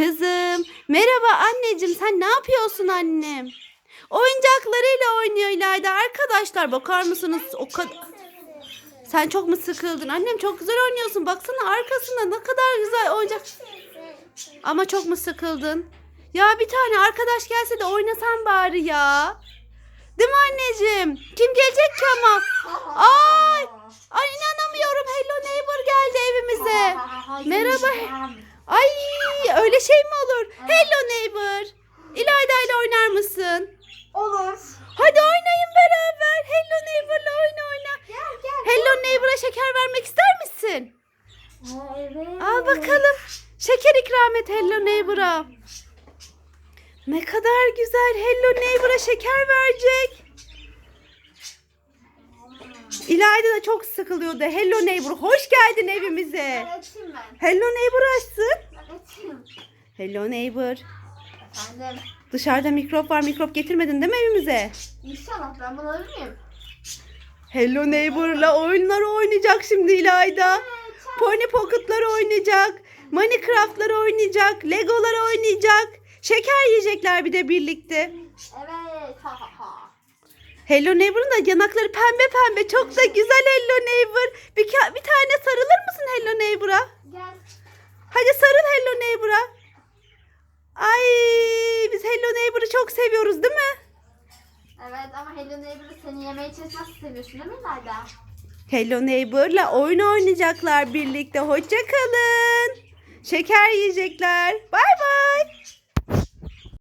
Kızım. Merhaba anneciğim. Sen ne yapıyorsun annem? Oyuncaklarıyla oynuyor İlayda. Arkadaşlar bakar mısınız? O kadar... Sen çok mu sıkıldın? Annem çok güzel oynuyorsun. Baksana arkasında ne kadar güzel oyuncak. Ama çok mu sıkıldın? Ya bir tane arkadaş gelse de oynasan bari ya. Değil mi anneciğim? Kim gelecek ki ama? Ay! Ay inanamıyorum. Hello Neighbor geldi evimize. Merhaba. Ay şey mi olur? Hello Neighbor. İlayda ile oynar mısın? Olur. Hadi oynayın beraber. Hello Neighbor'la oyna oyna. Gel gel. Hello Neighbor'a şeker vermek ister misin? Aa, evet. Al bakalım. Şeker ikram et Hello Neighbor'a. Ne kadar güzel. Hello Neighbor'a şeker verecek. İlayda da çok sıkılıyordu. Hello Neighbor hoş geldin evimize. Ben açayım ben. Hello Neighbor açsın. Ben açayım. Hello Neighbor. Efendim. Dışarıda mikrop var. Mikrop getirmedin değil mi evimize? İnşallah ben bunu alır mıyım? Hello Neighbor'la oyunları oynayacak şimdi İlayda. Pony Pocket'lar oynayacak. Minecraft'lar oynayacak. Lego'lar oynayacak. Şeker yiyecekler bir de birlikte. Evet. Ha ha ha. Hello Neighbor'ın da yanakları pembe pembe. Çok da güzel Hello Neighbor. Bir, bir tane sarılır mısın Hello Neighbor'a? Gel. Hadi sarıl Hello Neighbor'a. Ay biz Hello Neighbor'ı çok seviyoruz değil mi? Evet ama Hello Neighbor'ı seni yemeği çalışmak seviyorsun değil mi Layda? Hello Neighbor'la oyun oynayacaklar birlikte. Hoşça kalın. Şeker yiyecekler. Bay bay.